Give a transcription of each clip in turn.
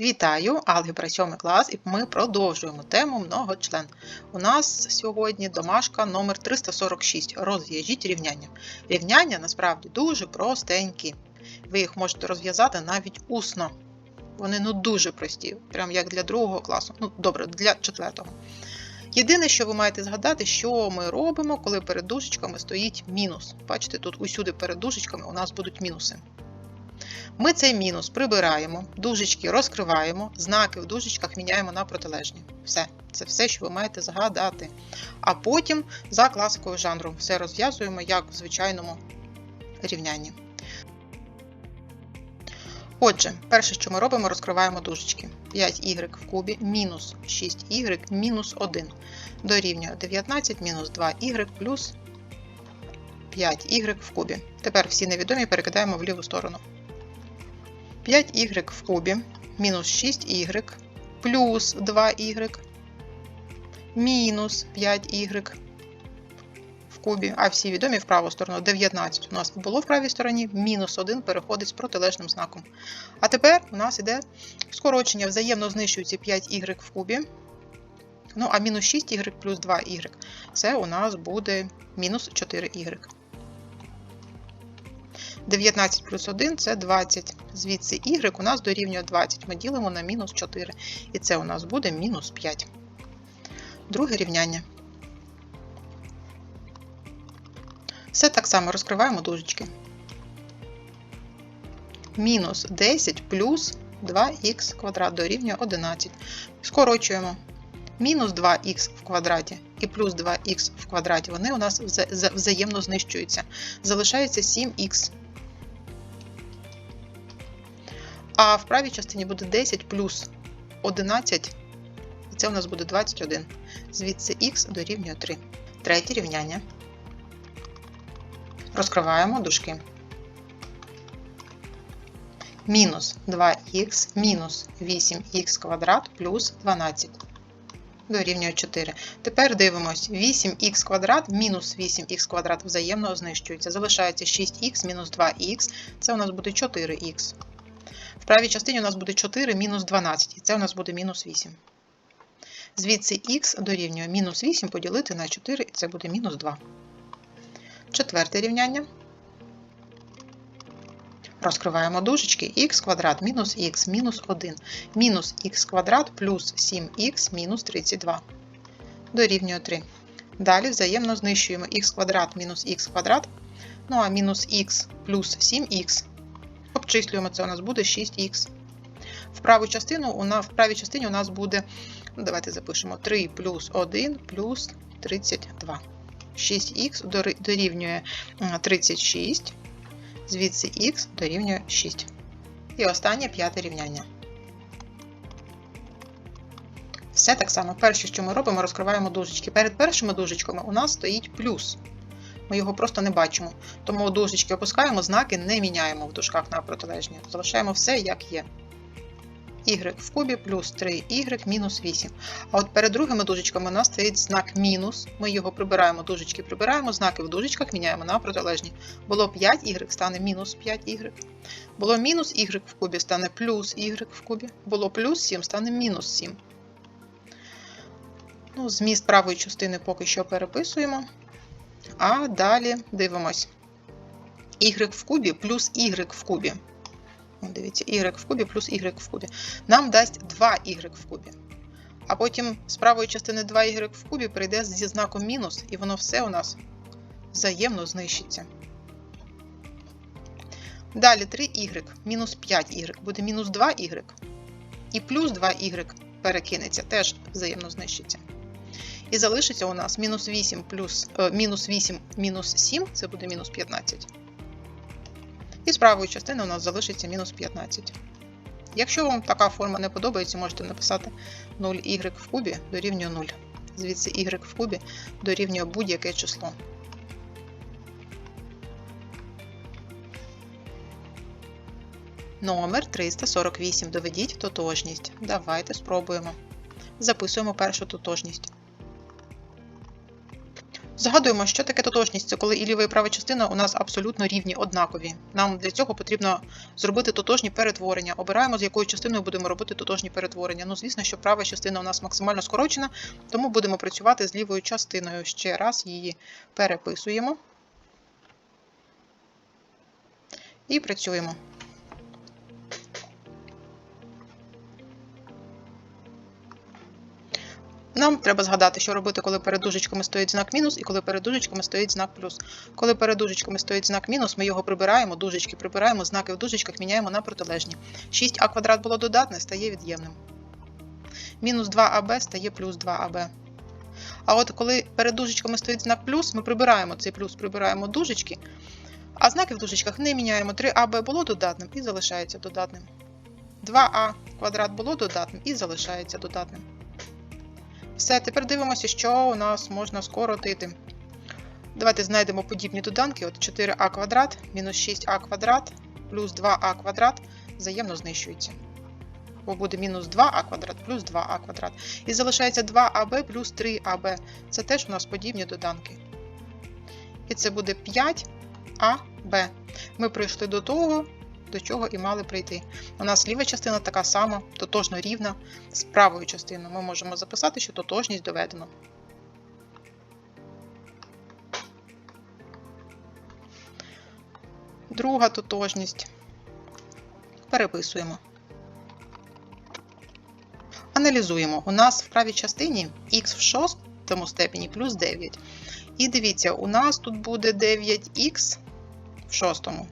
Вітаю! Алгебра 7 клас, і ми продовжуємо тему многочлен. У нас сьогодні домашка номер 346. Розв'яжіть рівняння. Рівняння насправді дуже простенькі. Ви їх можете розв'язати навіть усно. Вони ну дуже прості, прям як для другого класу. Ну, добре, для четвертого. Єдине, що ви маєте згадати, що ми робимо, коли перед дужечками стоїть мінус. Бачите, тут усюди перед дужечками у нас будуть мінуси. Ми цей мінус прибираємо, дужечки розкриваємо, знаки в дужечках міняємо на протилежні. Все, це все, що ви маєте згадати. А потім за класикою жанру все розв'язуємо, як в звичайному рівнянні. Отже, перше, що ми робимо, розкриваємо дужечки. 5y в кубі мінус 6y мінус 1 дорівнює 19 мінус 2y плюс 5y в кубі. Тепер всі невідомі перекидаємо в ліву сторону. 5y в кубі мінус 6y плюс 2y мінус 5y в кубі, а всі відомі в праву сторону 19 у нас було в правій стороні, мінус 1 переходить з протилежним знаком. А тепер у нас іде скорочення, взаємно знищується 5y в кубі. Ну, а мінус 6y плюс 2y. Це у нас буде мінус 4y. 19 плюс 1 це 20. Звідси y у нас дорівнює 20. Ми ділимо на мінус 4. І це у нас буде мінус 5. Друге рівняння. Все так само розкриваємо дужечки. Мінус 10 плюс 2х квадрат дорівнює 11. Скорочуємо. Мінус 2х в квадраті і плюс 2х в квадраті. Вони у нас взаємно знищуються. Залишається 7х. А в правій частині буде 10 плюс 11, і це у нас буде 21. Звідси х дорівнює 3. Третє рівняння. Розкриваємо дужки. Мінус 2х мінус 8х квадрат плюс 12. Дорівнює 4. Тепер дивимось: 8х квадрат мінус 8х квадрат взаємно знищується. Залишається 6х мінус 2х, це у нас буде 4х. В правій частині у нас буде 4 мінус 12, і це у нас буде мінус 8. Звідси х дорівнює мінус 8 поділити на 4, і це буде мінус 2. Четверте рівняння. Розкриваємо дужечки х квадрат мінус х мінус 1 мінус х квадрат плюс 7х мінус 32. Дорівнює 3. Далі взаємно знищуємо х квадрат мінус х квадрат. Ну а мінус х плюс 7х Обчислюємо це, у нас буде 6х. В праву частину, у нас, в правій частині у нас буде, ну, давайте запишемо 3 плюс 1 плюс 32. 6х дорівнює 36, звідси х дорівнює 6. І останнє п'яте рівняння. Все так само. Перше, що ми робимо, розкриваємо дужечки. Перед першими дужечками у нас стоїть плюс ми його просто не бачимо. Тому дужечки опускаємо, знаки не міняємо в дужках на протилежні. Залишаємо все, як є. Y в кубі плюс 3y мінус 8. А от перед другими дужечками у нас стоїть знак мінус. Ми його прибираємо, дужечки прибираємо, знаки в дужечках міняємо на протилежні. Було 5y, стане мінус 5y. Було мінус y в кубі, стане плюс y в кубі. Було плюс 7, стане мінус 7. Ну, Зміст правої частини поки що переписуємо. А далі дивимось. Y в кубі плюс y в кубі. Дивіться, y в кубі плюс y в кубі. Нам дасть 2y в кубі. А потім з правої частини 2y в кубі прийде зі знаком мінус, і воно все у нас взаємно знищиться. Далі 3y мінус 5y буде мінус 2y. І плюс 2y перекинеться, теж взаємно знищиться. І залишиться у нас мінус 8 плюс е, мінус 8 мінус 7, це буде мінус 15. І з правої частини у нас залишиться мінус 15. Якщо вам така форма не подобається, можете написати 0y в кубі дорівнює 0. Звідси y в кубі дорівнює будь-яке число. Номер 348. Доведіть тотожність. Давайте спробуємо. Записуємо першу тотожність. Згадуємо, що таке тотожність. Це коли і ліва і права частина у нас абсолютно рівні, однакові. Нам для цього потрібно зробити тотожні перетворення. Обираємо, з якою частиною будемо робити тотожні перетворення. Ну, звісно, що права частина у нас максимально скорочена, тому будемо працювати з лівою частиною. Ще раз її переписуємо і працюємо. Нам треба згадати, що робити, коли перед дужечками стоїть знак мінус і коли перед дужечками стоїть знак плюс. Коли перед дужечками стоїть знак мінус, ми його прибираємо, дужечки прибираємо, знаки в дужечках міняємо на протилежні. 6а квадрат було додатне, стає від'ємним. Мінус 2аб стає плюс 2аб. А от коли перед дужечками стоїть знак плюс, ми прибираємо цей плюс, прибираємо дужечки, а знаки в дужечках не міняємо. 3аб було додатним і залишається додатним. 2а квадрат було додатним і залишається додатним. Все, тепер дивимося, що у нас можна скоротити. Давайте знайдемо подібні доданки. От 4а квадрат мінус 6а квадрат плюс 2а квадрат взаємно знищуються. Бо буде мінус 2а квадрат плюс 2а квадрат. І залишається 2аб плюс 3аб. Це теж у нас подібні доданки. І це буде 5аб. Ми прийшли до того, до чого і мали прийти. У нас ліва частина така сама, тотожно рівна з правою частиною. Ми можемо записати, що тотожність доведено. Друга тотожність. Переписуємо. Аналізуємо. У нас в правій частині х в шостому степені плюс 9. І дивіться, у нас тут буде 9х в шостому.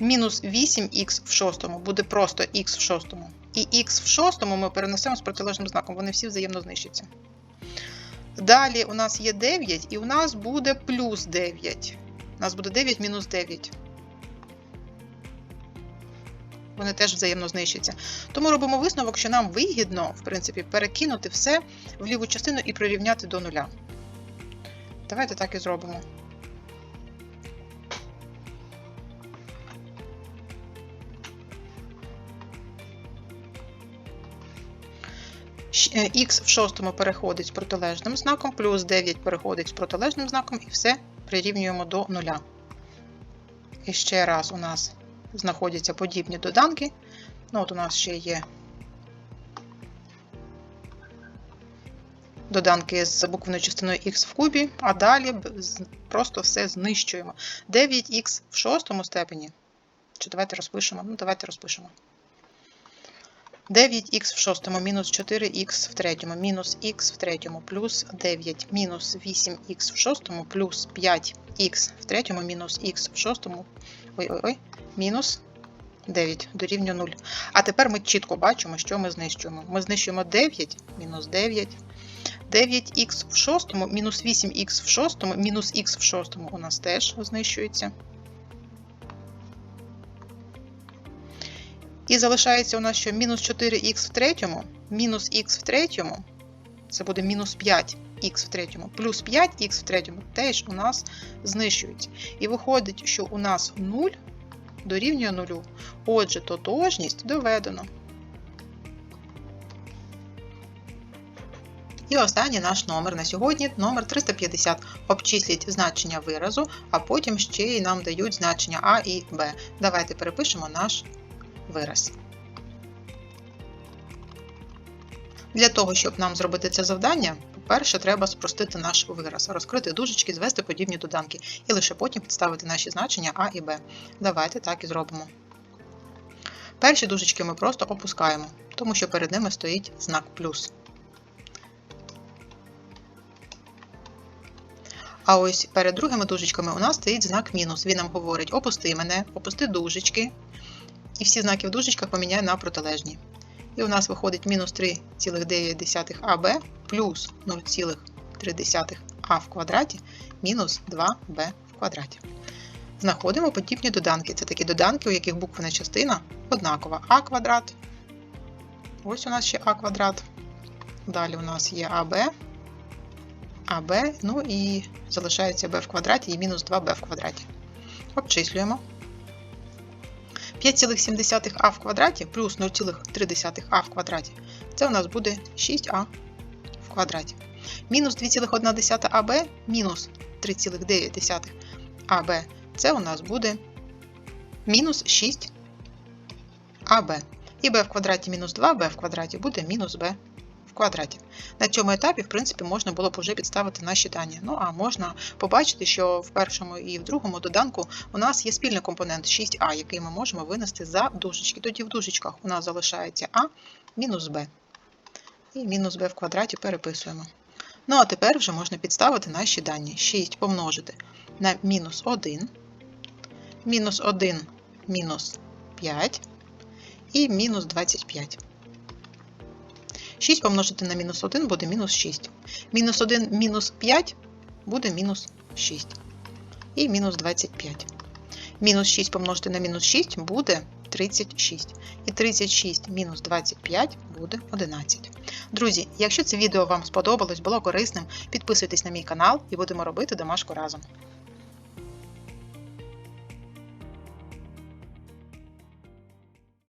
Мінус 8х в шостому буде просто х в шостому. І х в шостому ми перенесемо з протилежним знаком, вони всі взаємно знищаться. Далі у нас є 9, і у нас буде плюс 9. У нас буде 9 мінус 9. Вони теж взаємно знищаться. Тому робимо висновок, що нам вигідно, в принципі, перекинути все в ліву частину і прирівняти до нуля. Давайте так і зробимо. Х в шостому переходить з протилежним знаком, плюс 9 переходить з протилежним знаком, і все прирівнюємо до нуля. І ще раз у нас знаходяться подібні доданки. Ну, от у нас ще є доданки з буквеною частиною х в кубі, а далі просто все знищуємо. 9х в шостому степені. Чи давайте розпишемо? Ну, давайте розпишемо. 9х в шостому мінус 4х в третьому, мінус х в третьому, плюс 9, мінус 8х в шостому, плюс 5х в третьому, мінус х в шостому, ой-ой-ой, мінус 9 дорівнює 0. А тепер ми чітко бачимо, що ми знищуємо. Ми знищуємо 9, мінус 9, 9х в шостому, мінус 8х в шостому, мінус х в шостому у нас теж знищується. І залишається у нас що мінус 4х в третьому, мінус х в третьому, це буде мінус 5х в третьому, плюс 5х в третьому теж у нас знищується. І виходить, що у нас 0 дорівнює 0. Отже, тотожність доведено. І останній наш номер на сьогодні номер 350. Обчисліть значення виразу, а потім ще й нам дають значення А і Б. Давайте перепишемо наш вираз. Для того, щоб нам зробити це завдання, по-перше, треба спростити наш вираз, розкрити дужечки, звести подібні доданки, і лише потім підставити наші значення А і Б. Давайте так і зробимо. Перші дужечки ми просто опускаємо, тому що перед ними стоїть знак плюс. А ось перед другими дужечками у нас стоїть знак мінус. Він нам говорить: опусти мене, опусти дужечки, і всі знаки в дужечках поміняю на протилежні. І у нас виходить мінус 3,9аб плюс 0,3а в квадраті мінус 2b в квадраті. Знаходимо подібні доданки. Це такі доданки, у яких буквена частина однакова а квадрат. Ось у нас ще а квадрат. Далі у нас є АБ, АБ, ну і залишається b в квадраті і мінус 2b в квадраті. Обчислюємо. 5,7а в квадраті плюс 0,3а в квадраті. Це у нас буде 6а в квадраті. Мінус 2,1 АБ мінус 3,9 АБ. Це у нас буде мінус 6 АБ. І b в квадраті мінус 2b в квадраті буде мінус b квадраті. На цьому етапі, в принципі, можна було б вже підставити наші дані. Ну а можна побачити, що в першому і в другому доданку у нас є спільний компонент 6а, який ми можемо винести за дужечки. Тоді в дужечках у нас залишається а мінус b. І мінус b в квадраті переписуємо. Ну, а тепер вже можна підставити наші дані. 6 помножити на мінус 1, мінус 1 мінус 5 і мінус 25. 6 помножити на мінус 1 буде мінус 6. Мінус 1 мінус 5 буде мінус 6. І мінус 25. Мінус 6 помножити на мінус 6 буде 36. І 36 мінус 25 буде 11. Друзі, якщо це відео вам сподобалось, було корисним, підписуйтесь на мій канал і будемо робити домашку разом.